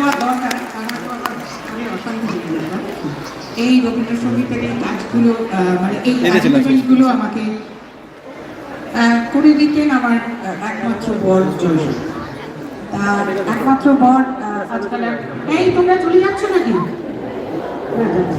দেওয়ার দরকার। তো আমি অশান্তি এই রবীন্দ্রসঙ্গীতের এই কাজগুলো মানে এই এনেছিলাম। আমাকে করে দিতেন আমার একমাত্র বর জয় তার একমাত্র বর আজকাল এই তোমরা চলে যাচ্ছ নাকি?